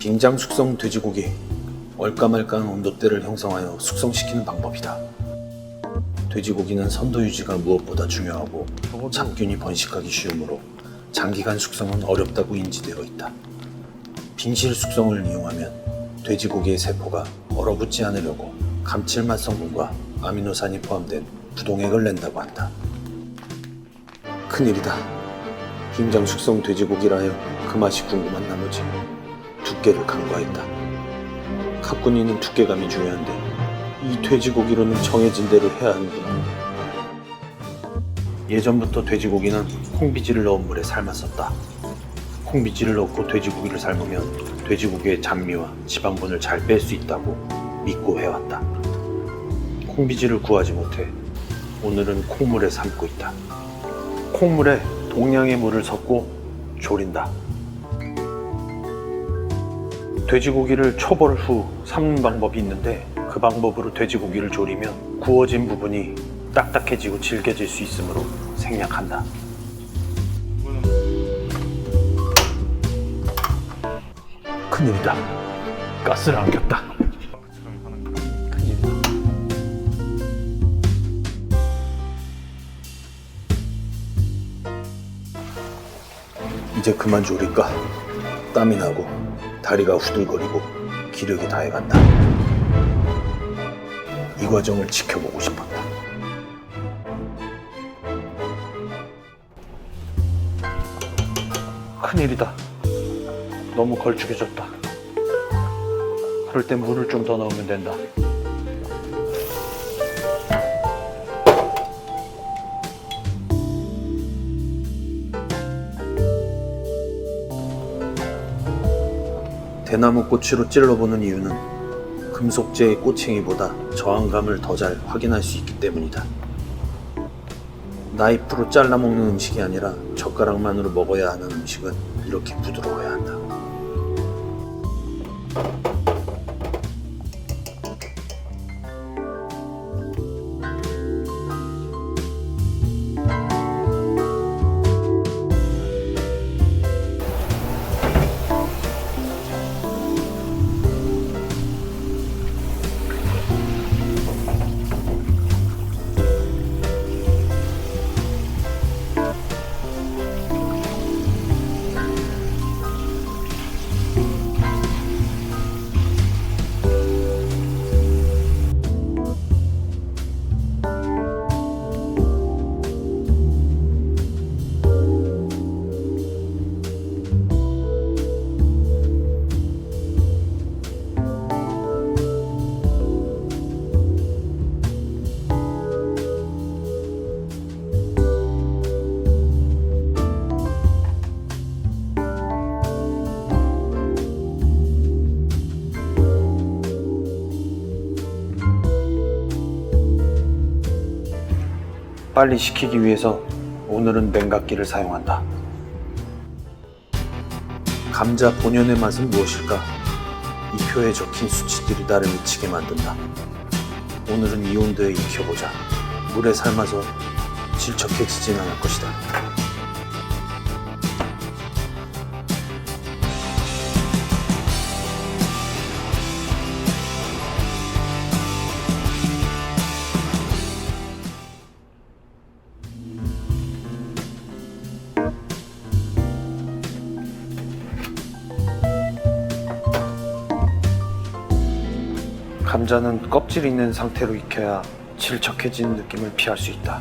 빙장 숙성 돼지고기 얼까말까한 온도대를 형성하여 숙성시키는 방법이다. 돼지고기는 선도 유지가 무엇보다 중요하고 잡균이 번식하기 쉬우므로 장기간 숙성은 어렵다고 인지되어 있다. 빙실 숙성을 이용하면 돼지고기의 세포가 얼어붙지 않으려고 감칠맛 성분과 아미노산이 포함된 부동액을 낸다고 한다. 큰일이다. 빙장 숙성 돼지고기라 하여 그 맛이 궁금한 나머지 두께를 간과했다. 가꾼이는 두께감이 중요한데 이 돼지고기로는 정해진 대로 해야 하는구나. 예전부터 돼지고기는 콩비지를 넣은 물에 삶았었다. 콩비지를 넣고 돼지고기를 삶으면 돼지고기의 잡미와 지방분을 잘 뺄 수 있다고 믿고 해왔다. 콩비지를 구하지 못해 오늘은 콩물에 삶고 있다. 콩물에 동량의 물을 섞고 졸인다. 돼지고기를 초벌 후 삶는 방법이 있는데 그 방법으로 돼지고기를 졸이면 구워진 부분이 딱딱해지고 질겨질 수 있으므로 생략한다. 큰일이다. 가스를 안 켰다. 큰일이다. 이제 그만 졸일까? 땀이 나고 다리가 후들거리고 기력이 다해간다. 이 과정을 지켜보고 싶었다. 큰일이다. 너무 걸쭉해졌다. 그럴 땐 물을 좀 더 넣으면 된다. 대나무 꼬치로 찔러보는 이유는 금속재의 꼬챙이보다 저항감을 더 잘 확인할 수 있기 때문이다. 나이프로 잘라 먹는 음식이 아니라 젓가락만으로 먹어야 하는 음식은 이렇게 부드러워야 한다. 빨리 식히기 위해서 오늘은 냉각기를 사용한다. 감자 본연의 맛은 무엇일까? 이 표에 적힌 수치들이 나를 미치게 만든다. 오늘은 이 온도에 익혀보자. 물에 삶아서 질척해지진 않을 것이다. 감자는 껍질 있는 상태로 익혀야 질척해진 느낌을 피할 수 있다.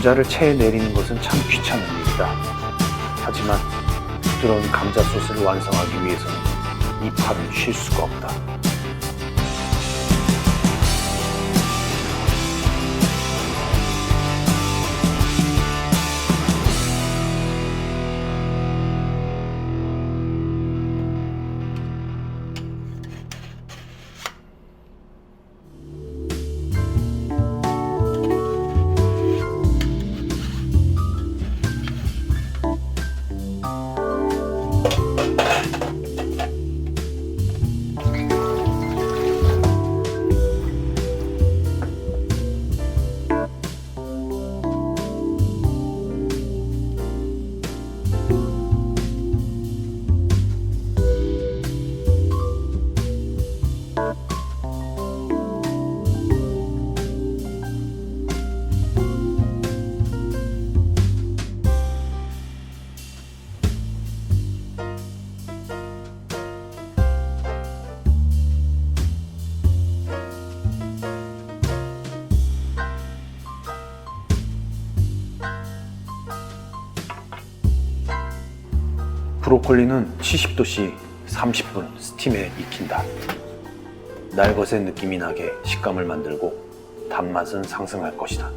감자를 체에 내리는 것은 참 귀찮은 일이다. 하지만 부드러운 감자 소스를 완성하기 위해서는 이 팔은 쉴 수가 없다. 브로콜리는 70도씨 30분 스팀에 익힌다. 날것의 느낌이 나게 식감을 만들고 단맛은 상승할 것이다.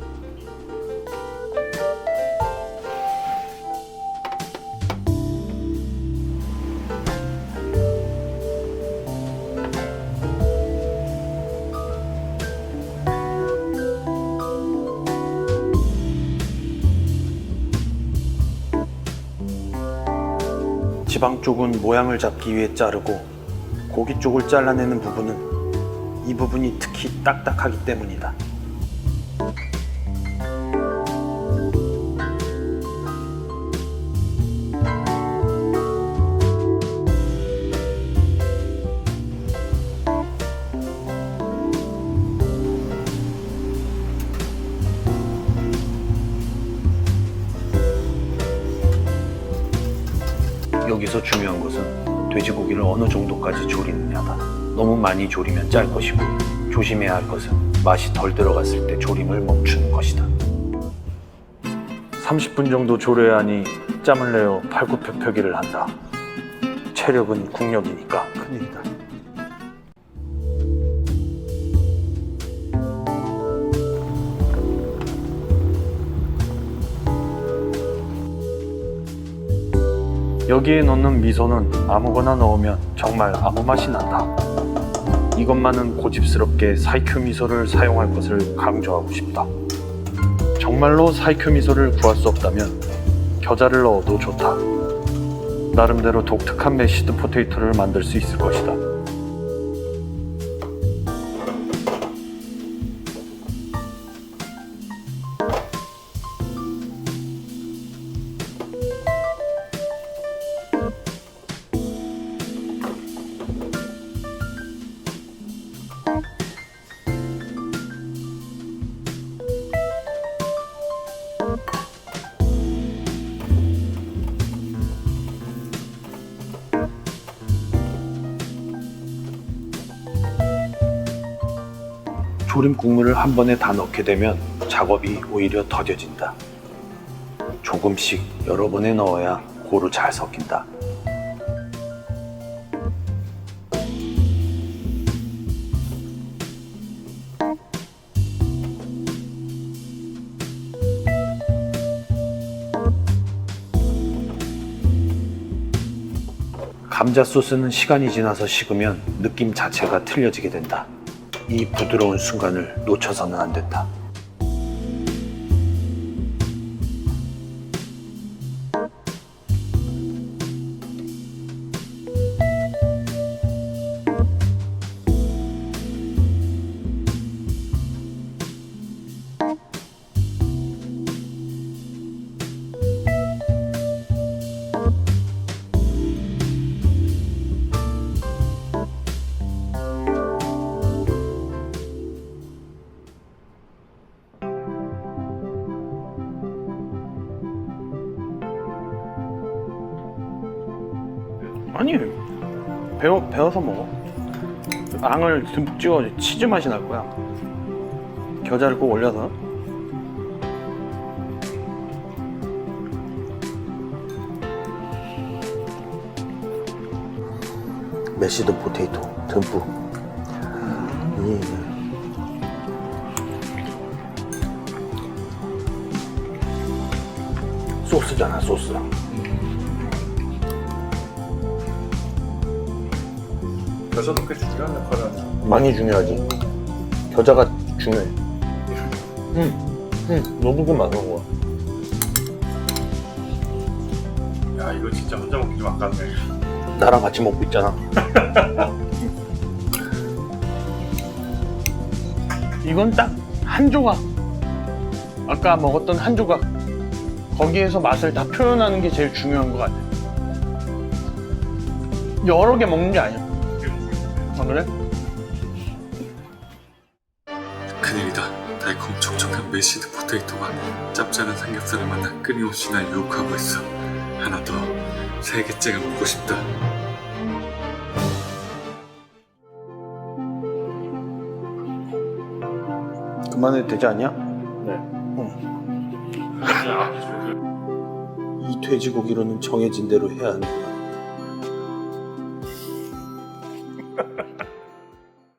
지방 쪽은 모양을 잡기 위해 자르고 고기 쪽을 잘라내는 부분은 이 부분이 특히 딱딱하기 때문이다. 여기서 중요한 것은 돼지고기를 어느 정도까지 조리느냐다. 너무 많이 조리면 짤 것이고 조심해야 할 것은 맛이 덜 들어갔을 때 조림을 멈추는 것이다. 30분 정도 조려야 하니 짬을 내어 팔굽혀펴기를 한다. 체력은 국력이니까 큰일이다. 여기에 넣는 미소는 아무거나 넣으면 정말 아무 맛이 난다. 이것만은 고집스럽게 사이큐 미소를 사용할 것을 강조하고 싶다. 정말로 사이큐 미소를 구할 수 없다면 겨자를 넣어도 좋다. 나름대로 독특한 메시드 포테이토를 만들 수 있을 것이다. 조림 국물을 한 번에 다 넣게 되면 작업이 오히려 더뎌진다. 조금씩 여러 번에 넣어야 고루 잘 섞인다. 감자 소스는 시간이 지나서 식으면 느낌 자체가 틀려지게 된다. 이 부드러운 순간을 놓쳐서는 안 된다. 아니 배워 배워서 먹어. 앙을 듬뿍 찍어 치즈 맛이 날 거야. 겨자를 꼭 올려서. 메시드 포테이토 듬뿍. 이 소스잖아 소스. 여자도 꽤 중요한 역할을 하죠. 많이 중요하지. 겨자가 중요해. 응, 응, 너무 그만 먹어. 야 이거 진짜 혼자 먹기 좀 아깝네. 나랑 같이 먹고 있잖아. 이건 딱 한 조각. 아까 먹었던 한 조각. 거기에서 맛을 다 표현하는 게 제일 중요한 것 같아. 여러 개 먹는 게 아니야. 아, 그래? 큰일이다. 달콤 촉촉한 메시드 포테이토가 짭짤한 삼겹살을 만나 끊임없이 날 유혹하고 있어. 하나 더, 세 개째가 먹고 싶다. 그만해도 되지 않냐? 네. 이 돼지고기로는 정해진 대로 해야 한다.